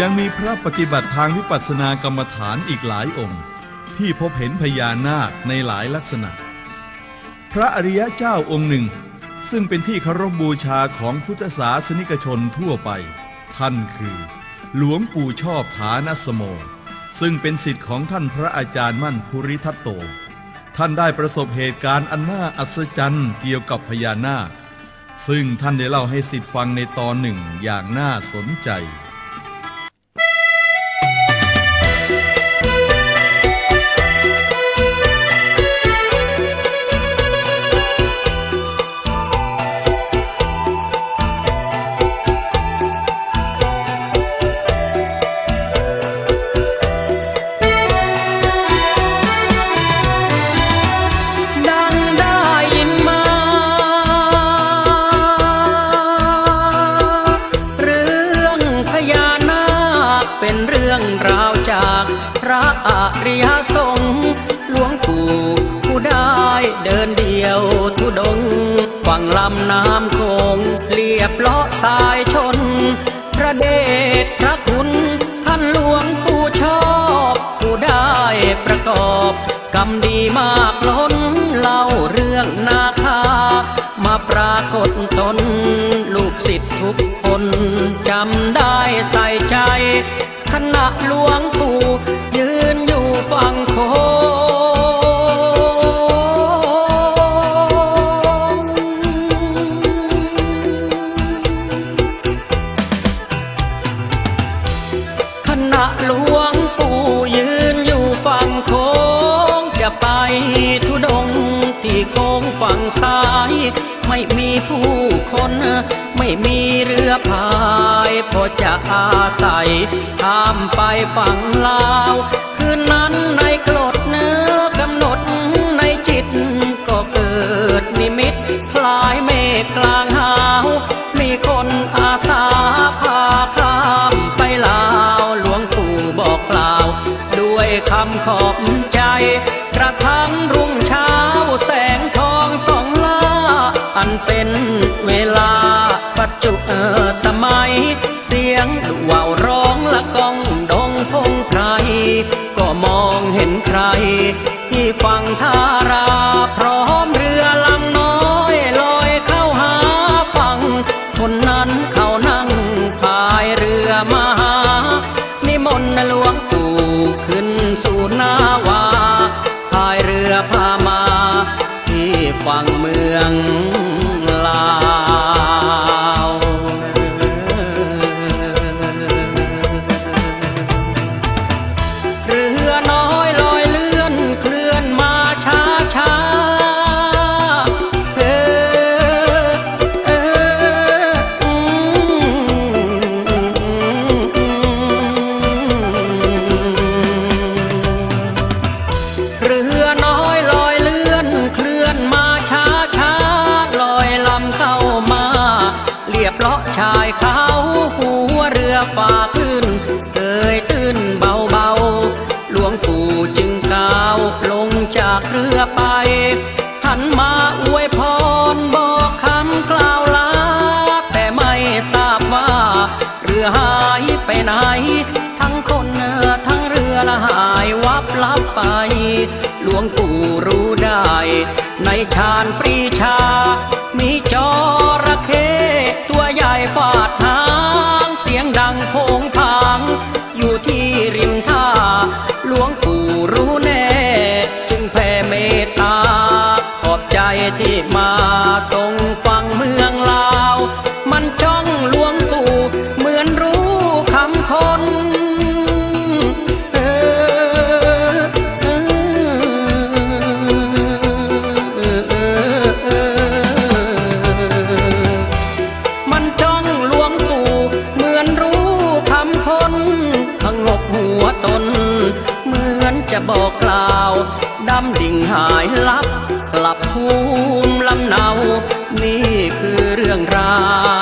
ยังมีพระปฏิบัติทางวิปัสสนากรรมฐานอีกหลายองค์ ที่พบเห็นพญานาคในหลายลักษณะ พระอริยะเจ้าองค์หนึ่ง ซึ่งเป็นที่เคารพบูชาของพุทธศาสนิกชนทั่วไป ท่านคือ หลวงปู่ชอบฐานสโม ซึ่งเป็นสิทธิ์ของท่านพระอาจารย์มั่นภูริทัตโต ท่านได้ประสบเหตุการณ์อันน่าอัศจรรย์เกี่ยวกับพญานาค ซึ่งท่านได้เล่าให้สิทธิ์ฟังในตอนหนึ่งอย่างน่าสนใจ รื่องราวจากพระอริยสงฆ์หลวงปู่ผู้ได้เดินเดียวทุดงฝั่งลำน้ำโขงเรียบเลาะสายชน พระเดชพระคุณท่านหลวงปู่ชอบ ผู้ได้ประกอบ กรรมดีมากล้น หลวง ฝั่งซ้าย ไม่มีผู้คน ไม่มีเรือพายพอจะอาศัยข้ามไปฝั่งลาว คืนนั้นในกรดเนื้อกำหนดในจิต ก็เกิดนิมิตคลายเมฆกลางหาว มีคนอาสาพาข้ามไปลาวหลวงปู่บอกกล่าว ด้วยคำขอบใจกระทั่งรุ่ง ใคร ที่ฝั่งท่าราพร้อมเรือลำน้อยลอยเข้าหาฝั่ง คนนั้นเขานั่งพายเรือมา เรียบเลาะชายเขาหัวเรือฝ่าขึ้นเกยตื้นเบาเบาๆหลวงปู่จึงก้าวลงจากเรือไป หันมาอวยพรบอกคำกล่าวลาแต่ไม่ทราบว่า เรือหายไปไหน ทั้งคนเรือทั้งเรือละหายวับลับไป หลวงปู่รู้ได้ ในชาญปรีชา มีจระ ใหญ่ฟาดหางเสียงดังโผงผาง อยู่ที่ริมท่าหลวงปู่รู้แน่ จึงแผ่เมตตาขอบใจที่มาำดิ่งหายลับ กลับภูมิลำเนา นี่คือเรื่องราว